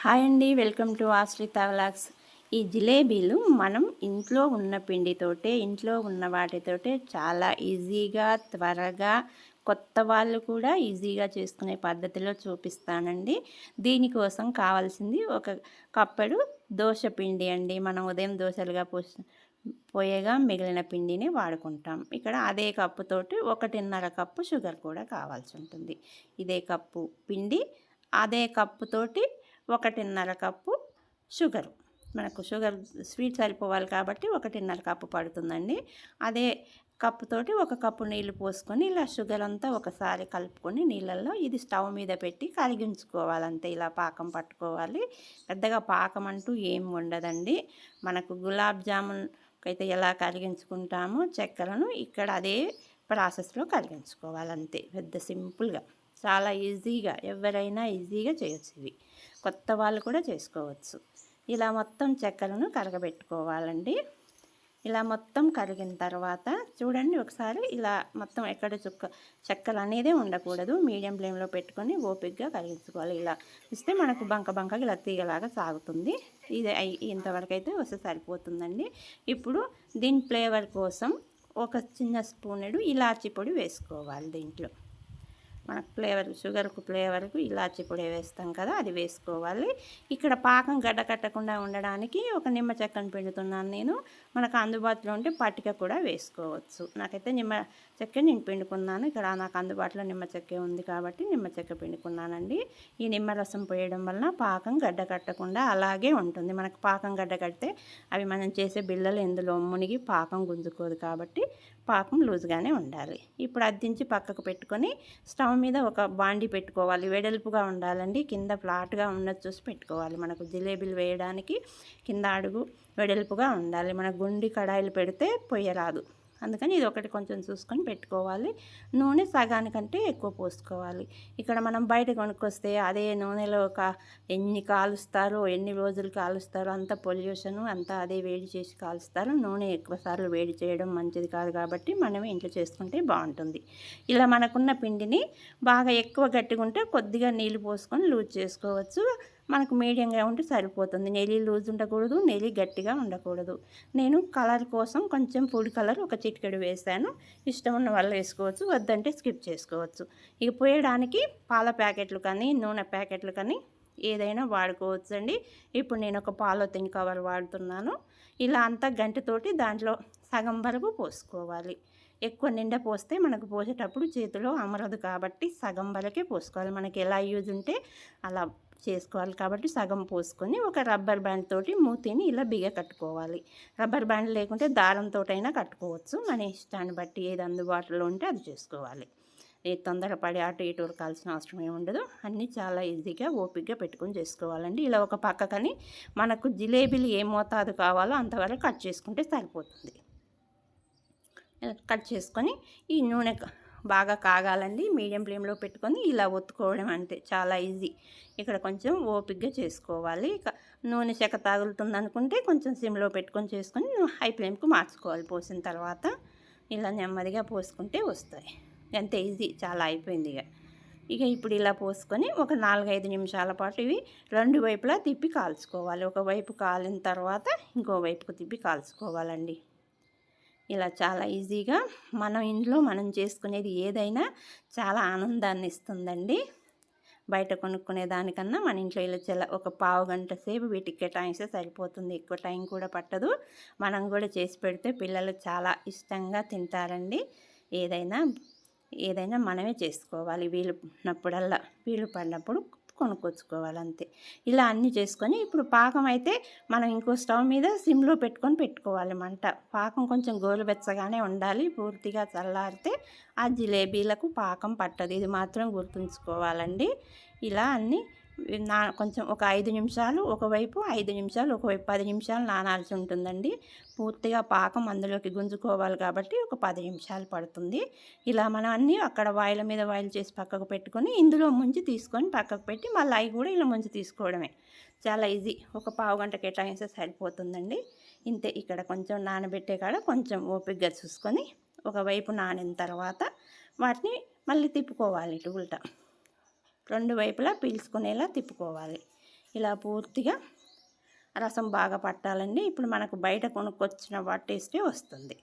Hi అండి welcome to ఆశ్రిత vlogs. ఈ జిలేబీలు మనం ఇంట్లో ఉన్న పిండితోటే ఇంట్లో ఉన్న వాటితోటే చాలా ఈజీగా త్వరగా కొత్త వాళ్ళు కూడా ఈజీగా చేసుకునే పద్ధతిలో చూపిస్తానండి. దీనికోసం కావాల్సింది ఒక కప్పెడు దోశ పిండి అండి. మనం ఉదయం దోశలుగా పోసి పోయేగా మిగిలిన పిండిని వాడుకుంటాం. ఇక్కడ అదే కప్పుతోటి ఒకటిన్నర కప్పు షుగర్ కూడా కావాల్సి ఉంటుంది. ఇదే కప్పు పిండి అదే కప్పుతోటి ఒకటిన్నర కప్పు షుగరు. మనకు షుగర్ స్వీట్ సరిపోవాలి కాబట్టి ఒకటిన్నర కప్పు పడుతుందండి. అదే కప్పుతోటి ఒక కప్పు నీళ్ళు పోసుకొని ఇలా షుగర్ అంతా ఒకసారి కలుపుకొని నీళ్ళల్లో ఇది స్టవ్ మీద పెట్టి కరిగించుకోవాలంతే ఇలా పాకం పట్టుకోవాలి. పెద్దగా పాకం అంటూ ఏం ఉండదండి. మనకు గులాబ్ జామున్ అయితే ఎలా కరిగించుకుంటామో చక్కెరను ఇక్కడ అదే ప్రాసెస్లో కరిగించుకోవాలంతే పెద్ద సింపుల్గా. చాలా ఈజీగా ఎవరైనా ఈజీగా చేయొచ్చు ఇవి కొత్త వాళ్ళు కూడా చేసుకోవచ్చు. ఇలా మొత్తం చెక్కలను కరగబెట్టుకోవాలండి. ఇలా మొత్తం కరిగిన తర్వాత చూడండి ఒకసారి ఇలా మొత్తం ఎక్కడ చుక్క చెక్కలు అనేది ఉండకూడదు. మీడియం ఫ్లేమ్లో పెట్టుకొని ఓపిక్గా కరిగించుకోవాలి. ఇలా ఇస్తే మనకు బంక బంక ఇలా తీగలాగా సాగుతుంది. ఇది ఇంతవరకు అయితే వస్తే సరిపోతుందండి. ఇప్పుడు దీని ఫ్లేవర్ కోసం ఒక చిన్న స్పూనుడు ఇలాచి పొడి వేసుకోవాలి దీంట్లో. మనకు ఫ్లేవర్ షుగర్కు ఫ్లేవర్కు ఇలాచి పొడి వేస్తాం కదా అది వేసుకోవాలి. ఇక్కడ పాకం గడ్డ కట్టకుండా ఉండడానికి ఒక నిమ్మ చెక్కను పిండుతున్నాను నేను. మనకు అందుబాటులో ఉంటే పట్టిక కూడా వేసుకోవచ్చు. నాకైతే నిమ్మ చెక్క నేను పిండుకున్నాను. ఇక్కడ నాకు అందుబాటులో నిమ్మ చెక్క ఉంది కాబట్టి నిమ్మ చెక్క పిండుకున్నానండి. ఈ నిమ్మ రసం పోయడం వలన పాకం గడ్డ కట్టకుండా అలాగే ఉంటుంది. మనకు పాకం గడ్డ కడితే అవి మనం చేసే బిళ్ళలు ఎందులో మునిగి పాకం గుంజుకోదు కాబట్టి పాకం లూజ్గానే ఉండాలి. ఇప్పుడు అద్దించి పక్కకు పెట్టుకొని స్టవ్ మీద ఒక బాండి పెట్టుకోవాలి. వెడల్పుగా ఉండాలండి. కింద ఫ్లాట్గా ఉన్నది చూసి పెట్టుకోవాలి. మనకు జిలేబీలు వేయడానికి కింద అడుగు వెడల్పుగా ఉండాలి. మన గుండి కడాయిలు పెడితే పొయ్యరాదు. అందుకని ఇది ఒకటి కొంచెం చూసుకొని పెట్టుకోవాలి. నూనె సగానికంటే ఎక్కువ పోసుకోవాలి. ఇక్కడ మనం బయట కొనుక్కొస్తే అదే నూనెలో ఒక ఎన్ని కాలుస్తారో ఎన్ని రోజులు కాలుస్తారో అంత పొల్యూషన్ అంతా అదే వేడి చేసి కాలుస్తారు. నూనె ఎక్కువసార్లు వేడి చేయడం మంచిది కాదు కాబట్టి మనం ఇంట్లో చేసుకుంటే బాగుంటుంది. ఇలా మనకున్న పిండిని బాగా ఎక్కువ గట్టిగా ఉంటే కొద్దిగా నీళ్ళు పోసుకొని లూజ్ చేసుకోవచ్చు. మనకు మీడియంగా ఉంటే సరిపోతుంది. నెలి లూజ్ ఉండకూడదు నెలి గట్టిగా ఉండకూడదు. నేను కలర్ కోసం కొంచెం ఫుడ్ కలర్ ఒక చిటికెడు వేసాను. ఇష్టం ఉన్న వాళ్ళు వేసుకోవచ్చు వద్దంటే స్కిప్ చేసుకోవచ్చు. ఇక పోయడానికి పాల ప్యాకెట్లు కానీ నూనె ప్యాకెట్లు కానీ ఏదైనా వాడుకోవచ్చు అండి ఇప్పుడు నేను ఒక పాలోతిన్ కవర్ వాడుతున్నాను. ఇలా అంతా గంటతోటి దాంట్లో సగం వరకు పోసుకోవాలి. ఎక్కువ నిండా పోస్తే మనకు పోసేటప్పుడు చేతిలో అమరదు కాబట్టి సగం వరకే పోసుకోవాలి. మనకి ఎలా యూజ్ ఉంటే అలా చేసుకోవాలి కాబట్టి సగం పోసుకొని ఒక రబ్బర్ బ్యాండ్ తోటి మూతిని ఇలా బిగ కట్టుకోవాలి. రబ్బర్ బ్యాండ్ లేకుంటే దారంతో అయినా కట్టుకోవచ్చు. మన ఇష్టాన్ని బట్టి ఏది అందుబాటులో ఉంటే అది చేసుకోవాలి. ఏ తొందరపడి అటు ఇటు ఉరకాల్సిన అవసరం ఏమి ఉండదు. అన్నీ చాలా ఈజీగా ఓపిక్గా పెట్టుకొని చేసుకోవాలండి. ఇలా ఒక పక్కకని మనకు జిలేబీలు ఏ మోతాదు కావాలో అంతవరకు కట్ చేసుకుంటే సరిపోతుంది. కట్ చేసుకొని ఈ నూనె బాగా కాగాలండి. మీడియం ఫ్లేమ్లో పెట్టుకొని ఇలా ఒత్తుకోవడం అంతే. చాలా ఈజీ. ఇక్కడ కొంచెం ఓపిక్గా చేసుకోవాలి. ఇక నూనె చెక్క తాగులుతుంది అనుకుంటే కొంచెం సిమ్లో పెట్టుకొని చేసుకొని హై ఫ్లేమ్కి మార్చుకోవాలి. పోసిన తర్వాత ఇలా నెమ్మదిగా పోసుకుంటే వస్తాయి. అంతే ఈజీ. చాలా అయిపోయింది ఇక. ఇక ఇప్పుడు ఇలా పోసుకొని ఒక నాలుగైదు నిమిషాల పాటు ఇవి రెండు వైపులా తిప్పి కాల్చుకోవాలి. ఒకవైపు కాలిన తర్వాత ఇంకో వైపుకు తిప్పి కాల్చుకోవాలండి. ఇలా చాలా ఈజీగా మనం ఇంట్లో మనం చేసుకునేది ఏదైనా చాలా ఆనందాన్ని ఇస్తుందండి. బయట కొనుక్కునే దానికన్నా మన ఇంట్లో ఇలా చెల్ల ఒక పావు గంట సేపు వీటికి కేటాయిస్తే సరిపోతుంది. ఎక్కువ టైం కూడా పట్టదు. మనం కూడా చేసి పెడితే పిల్లలు చాలా ఇష్టంగా తింటారండి. ఏదైనా ఏదైనా మనమే చేసుకోవాలి. వీలు ఉన్నప్పుడల్లా వీలు పడినప్పుడు కొనుక్కొచ్చుకోవాలి అంతే ఇలా అన్నీ చేసుకొని ఇప్పుడు పాకం అయితే మనం ఇంకో స్టవ్ మీద సిమ్లో పెట్టుకొని పెట్టుకోవాలి మంట. పాకం కొంచెం గోరువెచ్చగానే ఉండాలి. పూర్తిగా చల్లారితే ఆ జిలేబీలకు పాకం పట్టదు. ఇది మాత్రం గుర్తుంచుకోవాలండి. ఇలా అన్నీ నా కొంచెం ఒక ఐదు నిమిషాలు ఒకవైపు ఐదు నిమిషాలు ఒకవైపు పది నిమిషాలు నానాల్సి ఉంటుందండి. పూర్తిగా పాకం అందులోకి గుంజుకోవాలి కాబట్టి ఒక పది నిమిషాలు పడుతుంది. ఇలా మనం అన్నీ అక్కడ వాయిల మీద వాయిల్ చేసి పక్కకు పెట్టుకొని ఇందులో ముంచి తీసుకొని పక్కకు పెట్టి మళ్ళీ అవి కూడా ఇలా ముంచి తీసుకోవడమే. చాలా ఈజీ. ఒక పావు గంట కేటాయిస్తే సరిపోతుందండి. ఇంతే ఇక్కడ కొంచెం నానబెట్టే కాడ కొంచెం ఓపికగా చూసుకొని ఒకవైపు నానిన తర్వాత వాటిని మళ్ళీ తిప్పుకోవాలి ఇటు ఉల్టా. రెండు వైపులా పీల్చుకునేలా తిప్పుకోవాలి. ఇలా పూర్తిగా రసం బాగా పట్టాలండి. ఇప్పుడు మనకు బయట కొనుక్కొచ్చిన వాటి టేస్టే వస్తుంది.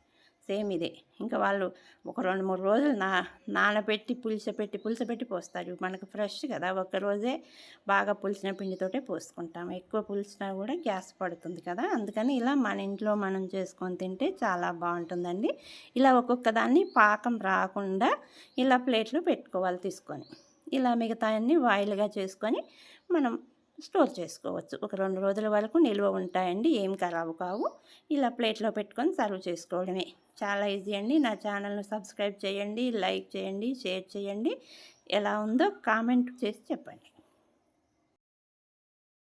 సేమ్ ఇదే. ఇంకా వాళ్ళు ఒక రెండు మూడు రోజులు నా నానబెట్టి పులిసపెట్టి పులిసపెట్టి పోస్తారు. మనకు ఫ్రెష్ కదా. ఒక రోజే బాగా పులిసిన పిండితోటే పోసుకుంటాం. ఎక్కువ పులిసినా కూడా గ్యాస్ పడుతుంది కదా. అందుకని ఇలా మన ఇంట్లో మనం చేసుకొని తింటే చాలా బాగుంటుందండి. ఇలా ఒక్కొక్క దాన్ని పాకం రాకుండా ఇలా ప్లేట్లు పెట్టుకోవాలి తీసుకొని. ఇలా మిగతా అన్నీ వాయిల్గా చేసుకొని మనం స్టోర్ చేసుకోవచ్చు. ఒక రెండు రోజుల వరకు నిల్వ ఉంటాయండి. ఏం ఖరాబు కావు. ఇలా ప్లేట్లో పెట్టుకొని సర్వ్ చేసుకోవడమే. చాలా ఈజీ అండి. నా ఛానల్ను సబ్స్క్రైబ్ చేయండి లైక్ చేయండి షేర్ చేయండి. ఎలా ఉందో కామెంట్ చేసి చెప్పండి.